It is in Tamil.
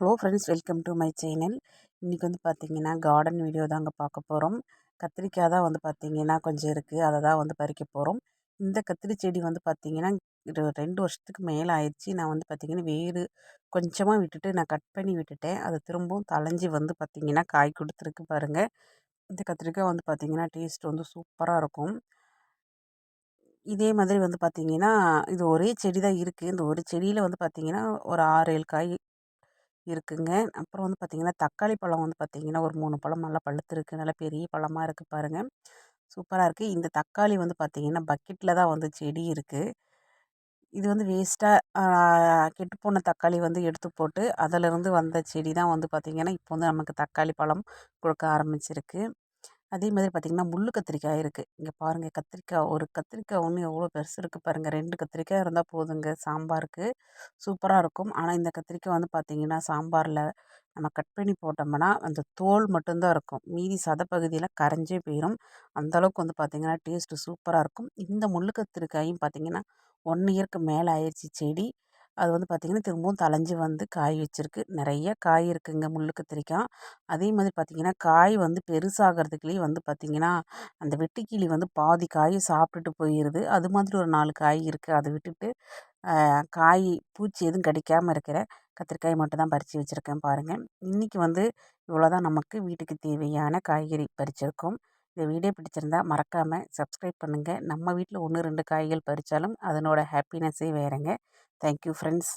Hello friends welcome to my channel இன்றைக்கி வந்து பார்த்திங்கன்னா கார்டன் வீடியோ தாங்க பார்க்க போகிறோம் கத்திரிக்காய் தான் வந்து பார்த்திங்கன்னா கொஞ்சம் இருக்குது அதை தான் வந்து பறிக்க போகிறோம் இந்த கத்திரி செடி வந்து பார்த்திங்கன்னா ரெண்டு வருஷத்துக்கு மேலே ஆயிடுச்சு. நான் வந்து பார்த்திங்கன்னா வேறு கொஞ்சமாக விட்டுட்டு நான் கட் பண்ணி விட்டுட்டேன். அது திரும்பவும் தலைஞ்சி வந்து பார்த்திங்கன்னா காய் கொடுத்துருக்கு பாருங்கள் இந்த கத்திரிக்காய் வந்து பார்த்திங்கன்னா டேஸ்ட் வந்து சூப்பராக இருக்கும். இதே மாதிரி வந்து பார்த்திங்கன்னா இது ஒரே செடி தான் இருக்குது இந்த ஒரு செடியில் வந்து பார்த்திங்கன்னா ஒரு ஆறு ஏழு காய் இருக்குங்க. அப்புறம் வந்து பார்த்திங்கன்னா தக்காளி பழம் வந்து பார்த்திங்கன்னா ஒரு மூணு பழம் நல்லா பழுத்துருக்கு. நல்லா பெரிய பழமாக இருக்குது பாருங்கள் சூப்பராக இருக்குது இந்த தக்காளி வந்து பார்த்திங்கன்னா பக்கெட்டில் தான் வந்து செடி இருக்குது இது வந்து வேஸ்ட்டாக கெட்டுப்போன தக்காளி வந்து எடுத்து போட்டு அதிலிருந்து வந்த செடி தான் வந்து பார்த்திங்கன்னா இப்போ வந்து நமக்கு தக்காளி பழம் கொடுக்க ஆரம்பிச்சிருக்கு. அதே மாதிரி பார்த்திங்கன்னா முள் கத்திரிக்காய் இருக்குது இங்கே பாருங்கள் கத்திரிக்காய் ஒரு கத்திரிக்காய் ஒன்று எவ்வளோ பெருசு இருக்குது பாருங்கள் ரெண்டு கத்திரிக்காய் இருந்தால் போதுங்க. சாம்பாருக்கு சூப்பராக இருக்கும். ஆனால் இந்த கத்திரிக்காய் வந்து பார்த்திங்கன்னா சாம்பாரில் நம்ம கட் பண்ணி போட்டோம்னா அந்த தோல் மட்டும்தான் இருக்கும். மீதி சதப்பகுதியில் கரைஞ்சே போயிடும் அந்தளவுக்கு வந்து பார்த்திங்கன்னா டேஸ்ட்டு சூப்பராக இருக்கும். இந்த முள் கத்திரிக்காயும் பார்த்திங்கன்னா ஒன் இயருக்கு மேலே ஆயிடுச்சு செடி. அது வந்து பார்த்திங்கன்னா திரும்பவும் தளைஞ்சி வந்து காய் வச்சுருக்கு. நிறைய காய் இருக்குங்க முள் கத்திரிக்காய் அதே மாதிரி பார்த்திங்கன்னா காய் வந்து பெருசாகிறதுக்குலேயே வந்து பார்த்திங்கன்னா அந்த வெட்டுக்கிளி வந்து பாதி காயை சாப்பிட்டுட்டு போயிடுது அது மாதிரி ஒரு நாலு காய் இருக்குது அதை விட்டுட்டு காய் பூச்சி எதுவும் கடிக்காமல் இருக்கிற கத்திரிக்காய் மட்டும்தான் பறித்து வச்சுருக்கேன் பாருங்கள் இன்றைக்கி வந்து இவ்வளோ தான் நமக்கு வீட்டுக்கு தேவையான காய்கறி பறிச்சிருக்கோம். இந்த வீடியோ பிடிச்சிருந்தா மறக்காமல் சப்ஸ்கிரைப் பண்ணுங்கள் நம்ம வீட்டில் ஒன்று ரெண்டு காய்கள் பறித்தாலும் அதனோட ஹாப்பினஸ்ஸே வேறுங்க. Thank you friends